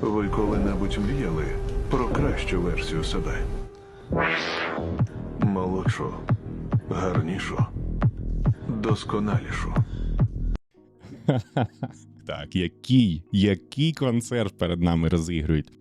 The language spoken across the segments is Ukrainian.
Ви коли-небудь мріяли про кращу версію себе? Молодшу, гарнішу, досконалішу. Так, який, який концерт перед нами розігрують?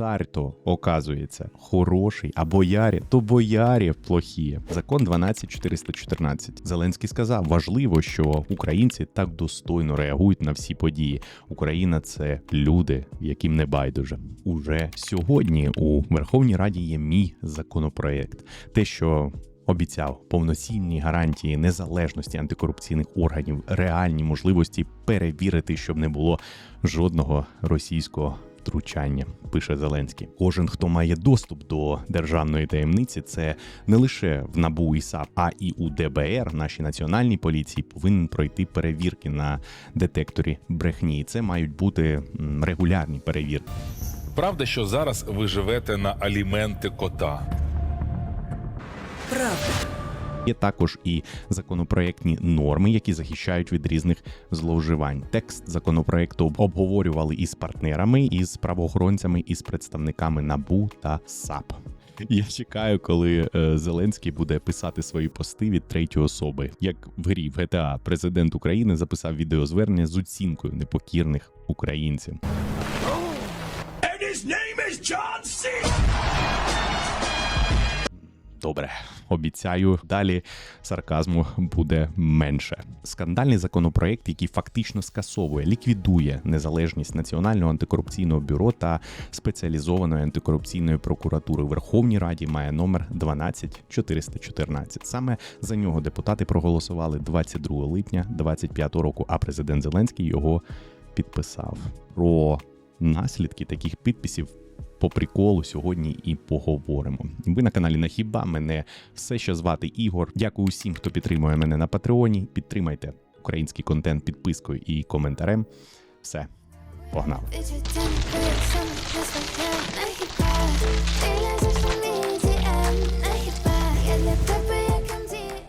Цар то, оказується, хороший, а боярі, то боярі плохі. Закон 12414. Зеленський сказав, важливо, що українці так достойно реагують на всі події. Україна це люди, яким не байдуже. Уже сьогодні у Верховній Раді є мій законопроект. Те, що обіцяв повноцінні гарантії незалежності антикорупційних органів, реальні можливості перевірити, щоб не було жодного російського втручання, пише Зеленський. Кожен, хто має доступ до державної таємниці, це не лише в НАБУ і САП, а і у ДБР, нашій національній поліції, повинен пройти перевірки на детекторі брехні. І Це мають бути регулярні перевірки. Правда, що зараз ви живете на аліменти кота. Є також і законопроектні норми, які захищають від різних зловживань. Текст законопроекту обговорювали із партнерами, із правоохоронцями, із представниками НАБУ та САП. Я чекаю, коли е, Зеленський буде писати свої пости від третьої особи. Як в грі в GTA президент України записав відеозвернення з оцінкою непокірних українців. Добре, обіцяю, далі сарказму буде менше. Скандальний законопроект, який фактично скасовує, ліквідує незалежність Національного антикорупційного бюро та спеціалізованої антикорупційної прокуратури в Верховній Раді, має номер 12414. Саме за нього депутати проголосували 22 липня 2025 року. А президент Зеленський його підписав. Про наслідки таких підписів по приколу сьогодні і поговоримо. Ви на каналі Нахіба мене все ще звати Ігор. Дякую усім, хто підтримує мене на Патреоні. Підтримайте український контент підпискою і коментарем. Все, погнали.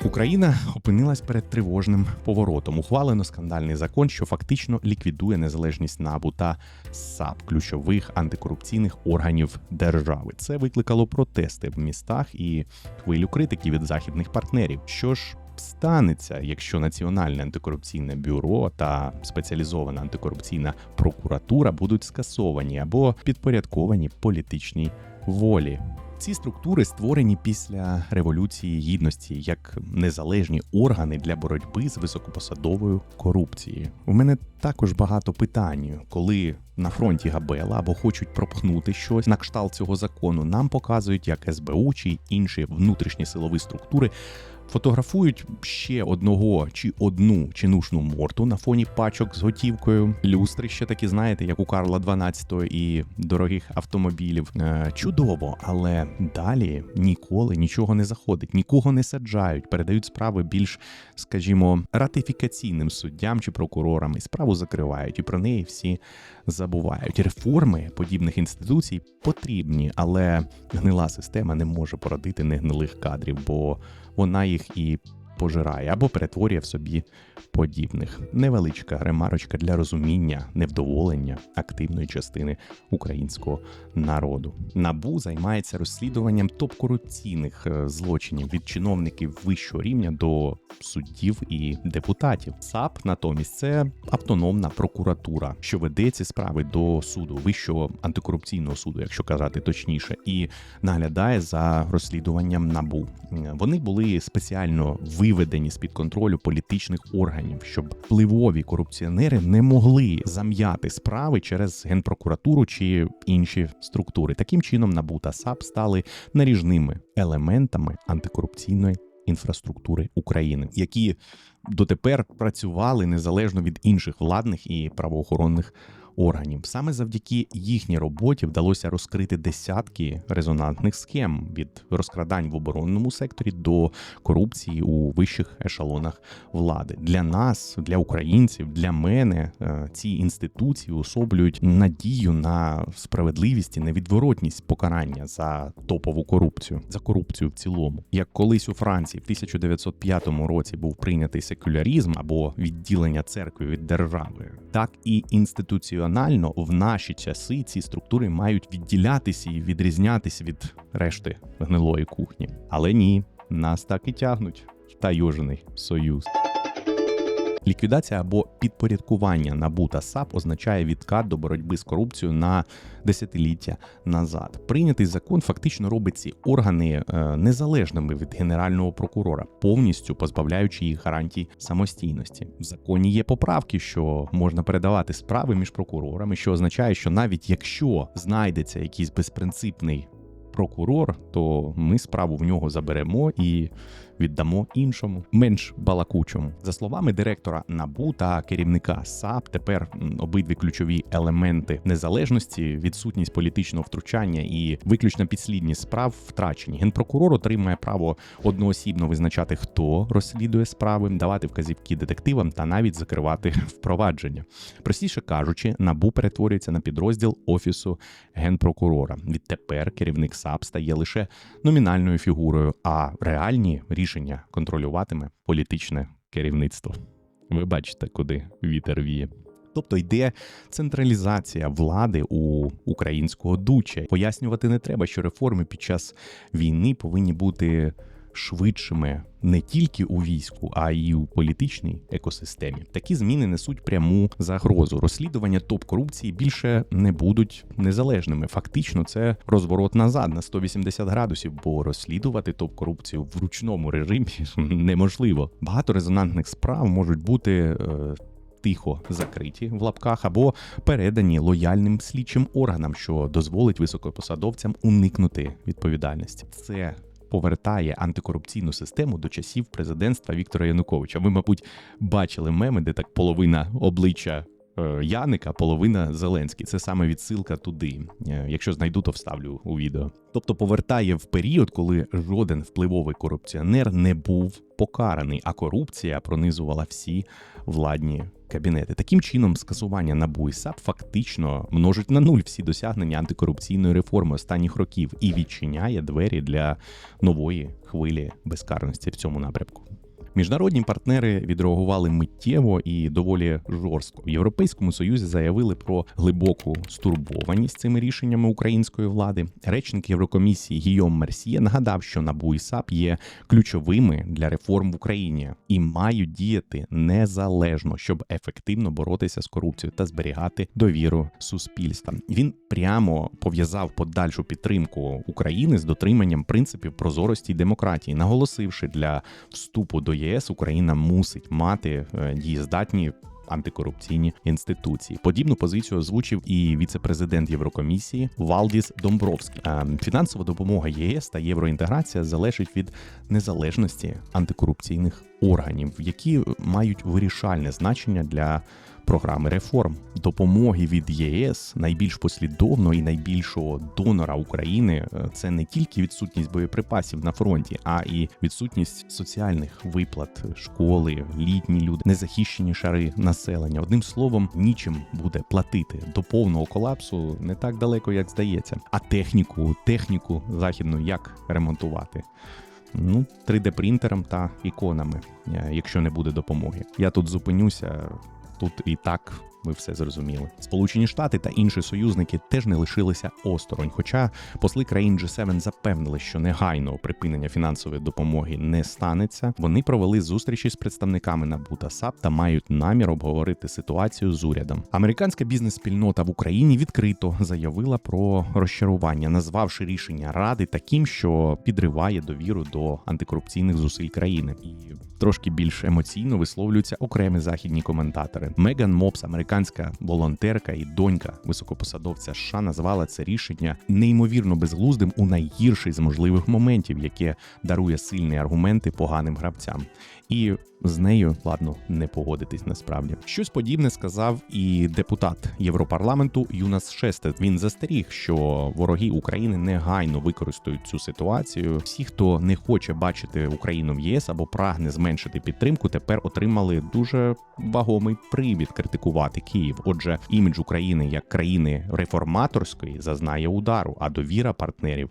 Україна опинилась перед тривожним поворотом. Ухвалено скандальний закон, що фактично ліквідує незалежність НАБУ та САП, ключових антикорупційних органів держави. Це викликало протести в містах і хвилю критики від західних партнерів. Що ж станеться, якщо Національне антикорупційне бюро та спеціалізована антикорупційна прокуратура будуть скасовані або підпорядковані політичній волі? Ці структури створені після революції гідності як незалежні органи для боротьби з високопосадовою корупцією. У мене також багато питань, коли на фронті Габела або хочуть пропхнути щось на кшталт цього закону. Нам показують, як СБУ чи інші внутрішні силові структури фотографують ще одного чи одну чинушну морту на фоні пачок з готівкою. Люстри ще такі, знаєте, як у Карла 12 і дорогих автомобілів. Е, чудово, але далі ніколи нічого не заходить, нікого не саджають, передають справи більш, скажімо, ратифікаційним суддям чи прокурорам, і справу закривають, і про неї всі забувають. Реформи подібних інституцій потрібні, але гнила система не може породити негнилих кадрів, бо вона їх і пожирає або перетворює в собі подібних. Невеличка ремарочка для розуміння невдоволення активної частини українського народу. Набу займається розслідуванням топ-корупційних е, злочинів від чиновників вищого рівня до суддів і депутатів. САП натомість це автономна прокуратура, що веде ці справи до суду вищого антикорупційного суду, якщо казати точніше, і наглядає за розслідуванням набу. Вони були спеціально виведені з під контролю політичних органів, щоб впливові корупціонери не могли зам'яти справи через генпрокуратуру чи інші структури. Таким чином, НАБУ та САП стали наріжними елементами антикорупційної інфраструктури України, які дотепер працювали незалежно від інших владних і правоохоронних органів. Саме завдяки їхній роботі вдалося розкрити десятки резонансних схем від розкрадань в оборонному секторі до корупції у вищих ешелонах влади. Для нас, для українців, для мене е, ці інституції особлюють надію на справедливість і невідворотність покарання за топову корупцію, за корупцію в цілому. Як колись у Франції в 1905 році був прийнятий секуляризм або відділення церкви від держави, так і інституціонально в наші часи ці структури мають відділятися і відрізнятися від решти гнилої кухні. Але ні, нас так і тягнуть в тайожений союз. Ліквідація або підпорядкування НАБУ та САП означає відкат до боротьби з корупцією на десятиліття назад. Прийнятий закон фактично робить ці органи е, незалежними від генерального прокурора, повністю позбавляючи їх гарантій самостійності. В законі є поправки, що можна передавати справи між прокурорами, що означає, що навіть якщо знайдеться якийсь безпринципний прокурор, то ми справу в нього заберемо і віддамо іншому, менш балакучому. За словами директора НАБУ та керівника САП, тепер обидві ключові елементи незалежності, відсутність політичного втручання і виключна підслідність справ втрачені. Генпрокурор отримає право одноосібно визначати, хто розслідує справи, давати вказівки детективам та навіть закривати впровадження. Простіше кажучи, НАБУ перетворюється на підрозділ офісу генпрокурора. Відтепер керівник САП стає лише номінальною фігурою, а реальні рішення контролюватиме політичне керівництво. Ви бачите, куди вітер віє. Тобто йде централізація влади у українського дуча. Пояснювати не треба, що реформи під час війни повинні бути швидшими не тільки у війську, а й у політичній екосистемі. Такі зміни несуть пряму загрозу. Розслідування топ корупції більше не будуть незалежними. Фактично, це розворот назад на 180 градусів, бо розслідувати топ корупцію в ручному режимі неможливо. Багато резонансних справ можуть бути. е, Тихо закриті в лапках або передані лояльним слідчим органам, що дозволить високопосадовцям уникнути відповідальності. Це повертає антикорупційну систему до часів президентства Віктора Януковича. Ви, мабуть, бачили меми, де так половина обличчя. Е, Яника, половина Зеленський. Це саме відсилка туди. Е, Якщо знайду, то вставлю у відео. Тобто повертає в період, коли жоден впливовий корупціонер не був покараний, а корупція пронизувала всі владні кабінети. Таким чином, скасування НАБУ і САП фактично множить на нуль всі досягнення антикорупційної реформи останніх років і відчиняє двері для нової хвилі безкарності в цьому напрямку. Міжнародні партнери відреагували миттєво і доволі жорстко. В Європейському Союзі заявили про глибоку стурбованість цими рішеннями української влади. Речник Єврокомісії Гійом Мерсьє нагадав, що НАБУ і САП є ключовими для реформ в Україні і мають діяти незалежно, щоб ефективно боротися з корупцією та зберігати довіру суспільства. Він прямо пов'язав подальшу підтримку України з дотриманням принципів прозорості й демократії, наголосивши для вступу до ЄС Україна мусить мати е, дієздатні. Антикорупційні інституції подібну позицію озвучив і віце-президент Єврокомісії Валдіс Домбровський. Е, Фінансова допомога ЄС та євроінтеграція залежить від незалежності антикорупційних органів, які мають вирішальне значення для програми реформ, допомоги від ЄС найбільш послідовного і найбільшого донора України е, це не тільки відсутність боєприпасів на фронті, а і відсутність соціальних виплат, школи, літні люди, незахищені шари населення. Одним словом, нічим буде платити до повного колапсу не так далеко, як здається. А техніку, техніку західну як ремонтувати? Ну, 3D принтером та іконами, е, якщо не буде допомоги. Я тут зупинюся. Тут і так ви все зрозуміли. Сполучені Штати та інші союзники теж не лишилися осторонь. Хоча посли країн G7 запевнили, що негайного припинення фінансової допомоги не станеться. Вони провели зустрічі з представниками НАБУ та САП та мають намір обговорити ситуацію з урядом. Американська бізнес-спільнота в Україні відкрито заявила про розчарування, назвавши рішення ради таким, що підриває довіру до антикорупційних зусиль країни. І трошки більш емоційно висловлюються окремі західні коментатори. Меган Мопс, американська волонтерка і донька високопосадовця США, назвала це рішення неймовірно безглуздим у найгірший з можливих моментів, яке дарує сильні аргументи поганим гравцям. І з нею ладно не погодитись насправді. Щось подібне сказав і депутат Європарламенту Юнас Шестет. Він застеріг, що вороги України негайно використають цю ситуацію. Всі, хто не хоче бачити Україну в ЄС або прагне зменшити підтримку, тепер отримали дуже вагомий привід критикувати Київ. Отже, імідж України як країни реформаторської зазнає удару, а довіра партнерів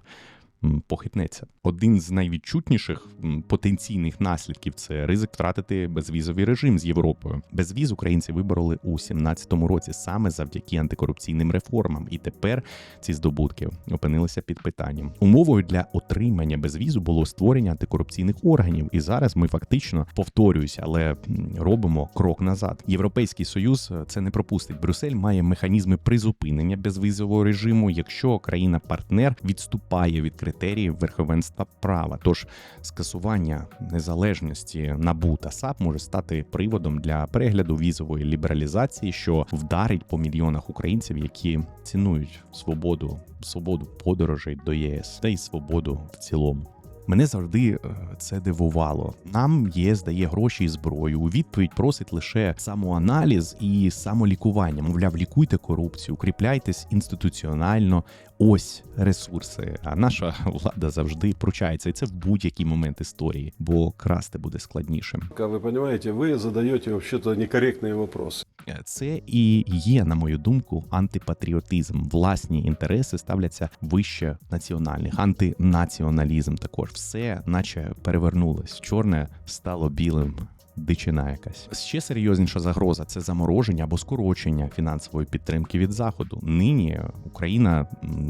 похитнеться. Один з найвідчутніших потенційних наслідків це ризик втратити безвізовий режим з Європою. Безвіз українці вибороли у 17-му році саме завдяки антикорупційним реформам, і тепер ці здобутки опинилися під питанням. Умовою для отримання безвізу було створення антикорупційних органів, і зараз ми фактично повторююся, але робимо крок назад. Європейський союз е, це не пропустить. Брюссель має механізми призупинення безвізового режиму, якщо країна-партнер відступає від критеріїв верховенства права. Тож скасування незалежності НАБУ та САП може стати приводом для перегляду візової лібералізації, що вдарить по мільйонах українців, які цінують свободу, свободу подорожей до ЄС та й свободу в цілому. Мене завжди е, це дивувало. Нам ЄС дає гроші і зброю. У відповідь просить лише самоаналіз і самолікування. Мовляв, лікуйте корупцію, укріпляйтесь інституціонально. Ось ресурси. А наша влада завжди пручається, і це в будь-який момент історії, бо красти буде складніше. Как вы понимаете, вы задаете вообще-то некорректные вопросы. Це і є, на мою думку, антипатріотизм. Власні інтереси ставляться вище національних, антинаціоналізм також. Все, наче перевернулось. Чорне стало білим. Дичина якась ще серйозніша загроза це замороження або скорочення фінансової підтримки від заходу. Нині Україна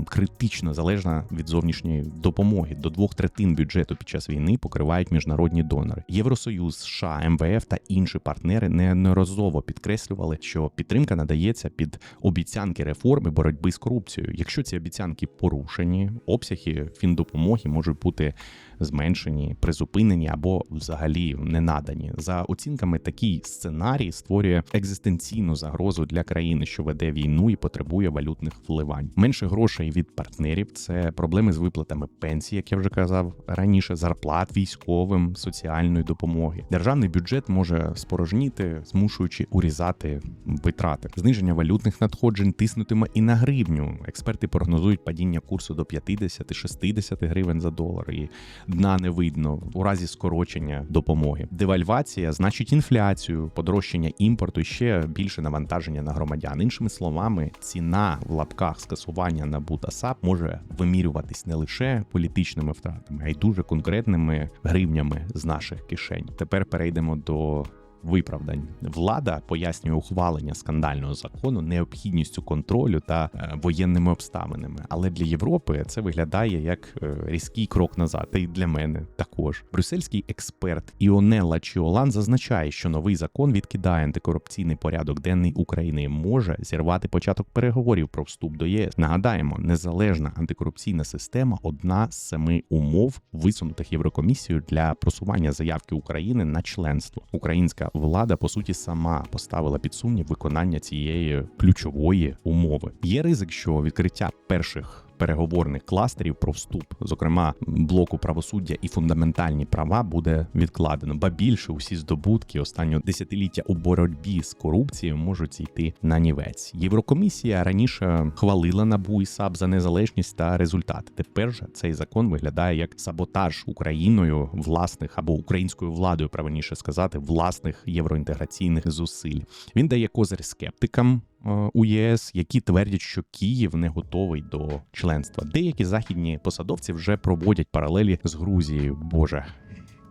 критично залежна від зовнішньої допомоги. До двох третин бюджету під час війни покривають міжнародні донори. Євросоюз, США, МВФ та інші партнери неодноразово підкреслювали, що підтримка надається під обіцянки реформи боротьби з корупцією. Якщо ці обіцянки порушені, обсяги фіндопомоги можуть бути зменшені, призупинені або взагалі не надані. За оцінками, такий сценарій створює екзистенційну загрозу для країни, що веде війну і потребує валютних вливань. Менше грошей від партнерів це проблеми з виплатами пенсій, як я вже казав раніше, зарплат військовим, соціальної допомоги. Державний бюджет може спорожніти, змушуючи урізати витрати. Зниження валютних надходжень тиснутиме і на гривню. Експерти прогнозують падіння курсу до 50-60 гривень за долар. І дна не видно у разі скорочення допомоги. Девальвація значить інфляцію, подорожчання імпорту ще більше навантаження на громадян. Іншими словами, ціна в лапках скасування НАБУ та САП може вимірюватись не лише політичними втратами, а й дуже конкретними гривнями з наших кишень. Тепер перейдемо до виправдань. Влада пояснює ухвалення скандального закону необхідністю контролю та е, воєнними обставинами. Але для Європи це виглядає як е, різкий крок назад. Та й для мене також. Брюссельський експерт Іонелла Чіолан зазначає, що новий закон відкидає антикорупційний порядок денний України може зірвати початок переговорів про вступ до ЄС. Нагадаємо, незалежна антикорупційна система одна з семи умов, висунутих Єврокомісією для просування заявки України на членство. Українська влада по суті сама поставила під сумнів виконання цієї ключової умови. Є ризик, що відкриття перших переговорних кластерів про вступ, зокрема блоку правосуддя і фундаментальні права, буде відкладено. Ба більше усі здобутки останнього десятиліття у боротьбі з корупцією можуть зійти на нівець. Єврокомісія раніше хвалила НАБУ і САП за незалежність та результати. Тепер же цей закон виглядає як саботаж Україною власних або українською владою, правильніше сказати, власних євроінтеграційних зусиль. Він дає козир скептикам. Е, У ЄС, які твердять, що Київ не готовий до членства. Деякі західні посадовці вже проводять паралелі з Грузією. Боже,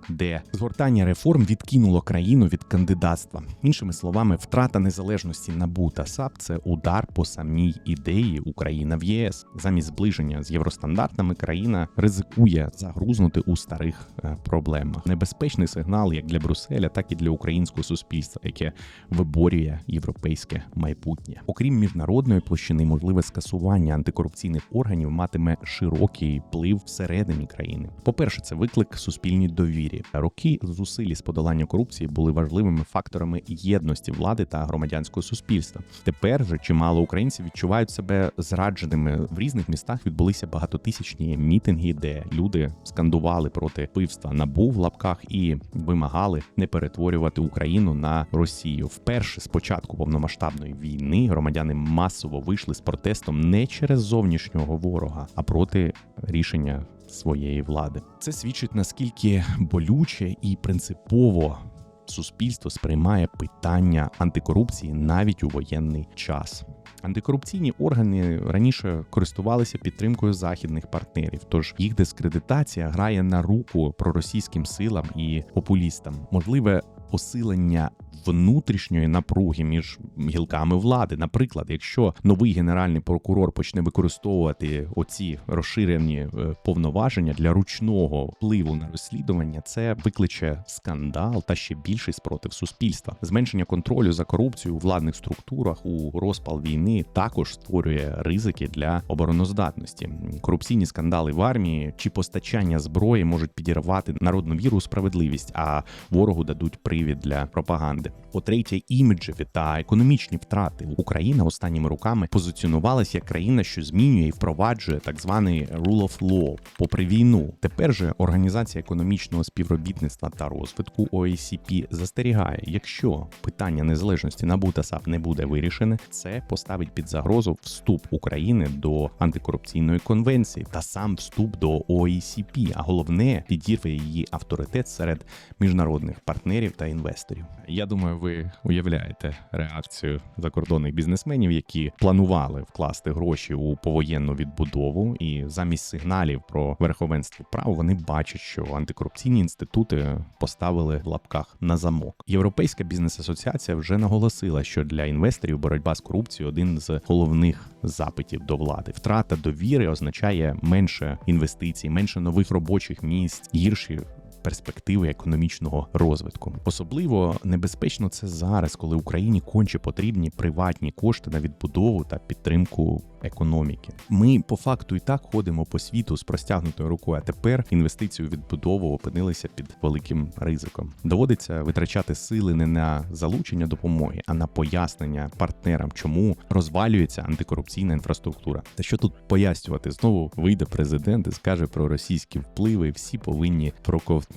де згортання реформ відкинуло країну від кандидатства. Іншими словами, втрата незалежності НАБУ та САП це удар по самій ідеї Україна в ЄС. Замість зближення з євростандартами країна ризикує загрузнути у старих е, проблемах. Небезпечний сигнал як для Брюсселя, так і для українського суспільства, яке виборює європейське майбутнє. Окрім міжнародної площини, можливе скасування антикорупційних органів матиме широкий вплив всередині країни. По перше, це виклик суспільній довірі. Роки зусиль з подолання корупції були важливими факторами єдності влади та громадянського суспільства. Тепер же чимало українців відчувають себе зрадженими. В різних містах відбулися багатотисячні мітинги, де люди скандували проти вбивства набу в лапках і вимагали не перетворювати Україну на Росію. Вперше з початку повномасштабної війни громадяни масово вийшли з протестом не через зовнішнього ворога, а проти рішення своєї влади. Це свідчить наскільки болюче і принципово суспільство сприймає питання антикорупції навіть у воєнний час. Антикорупційні органи раніше користувалися підтримкою західних партнерів, тож їх дискредитація грає на руку проросійським силам і популістам. Можливе посилення внутрішньої напруги між гілками влади. Наприклад, якщо новий генеральний прокурор почне використовувати оці розширені е, повноваження для ручного впливу на розслідування, це викличе скандал та ще більший спротив суспільства. Зменшення контролю за корупцією у владних структурах у розпал війни також створює ризики для обороноздатності. Корупційні скандали в армії чи постачання зброї можуть підірвати народну віру у справедливість, а ворогу дадуть привід для пропаганди. По-третє, іміджеві та економічні втрати Україна останніми роками позиціонувалася як країна, що змінює і впроваджує так званий rule of law попри війну. Тепер же організація економічного співробітництва та розвитку OECD застерігає, якщо питання незалежності НАБУ та САП не буде вирішене, це поставить під загрозу вступ України до антикорупційної конвенції та сам вступ до OECD, а головне підірве її авторитет серед міжнародних партнерів та інвесторів. Я думаю, ви уявляєте реакцію закордонних бізнесменів, які планували вкласти гроші у повоєнну відбудову, і замість сигналів про верховенство права вони бачать, що антикорупційні інститути поставили в лапках на замок. Європейська бізнес-асоціація вже наголосила, що для інвесторів боротьба з корупцією один з головних запитів до влади. Втрата довіри означає менше інвестицій, менше нових робочих місць, гірші перспективи економічного розвитку. Особливо небезпечно це зараз, коли Україні конче потрібні приватні кошти на відбудову та підтримку економіки. Ми по факту і так ходимо по світу з простягнутою рукою. А тепер інвестиції у відбудову опинилися під великим ризиком. Доводиться витрачати сили не на залучення допомоги, а на пояснення партнерам, чому розвалюється антикорупційна інфраструктура. Та що тут пояснювати? Знову вийде президент і скаже про російські впливи. Всі повинні проковтнути.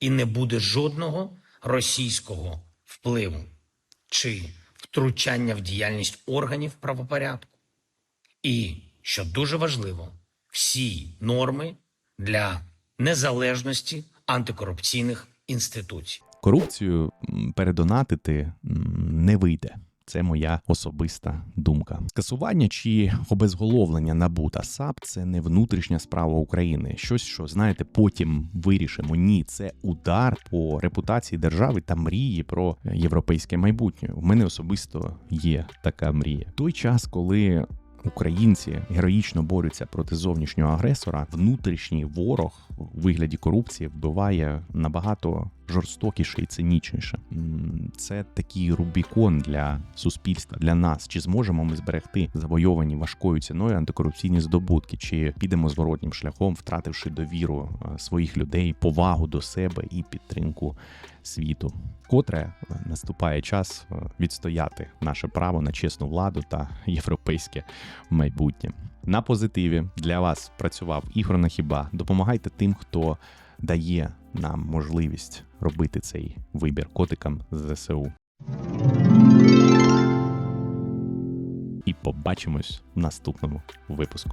І не буде жодного російського впливу чи втручання в діяльність органів правопорядку. І, що дуже важливо, всі норми для незалежності антикорупційних інституцій. Корупцію передонатити не вийде. Це моя особиста думка. Скасування чи обезголовлення НАБУ та САП це не внутрішня справа України. Щось, що знаєте, потім вирішимо. Ні, це удар по репутації держави та мрії про європейське майбутнє. У мене особисто є така мрія. Той час, коли Українці героїчно борються проти зовнішнього агресора. Внутрішній ворог у вигляді корупції вбиває набагато жорстокіше і цинічніше. Це такий рубікон для суспільства, для нас. Чи зможемо ми зберегти завойовані важкою ціною антикорупційні здобутки, чи підемо зворотнім шляхом, втративши довіру е, своїх людей, повагу до себе і підтримку світу. Котре е, наступає час е, відстояти наше право на чесну владу та європейське майбутнє. На позитиві для вас працював Ігор Нахіба. Допомагайте тим, хто дає нам можливість робити цей вибір котикам з ЗСУ. І побачимось в наступному випуску.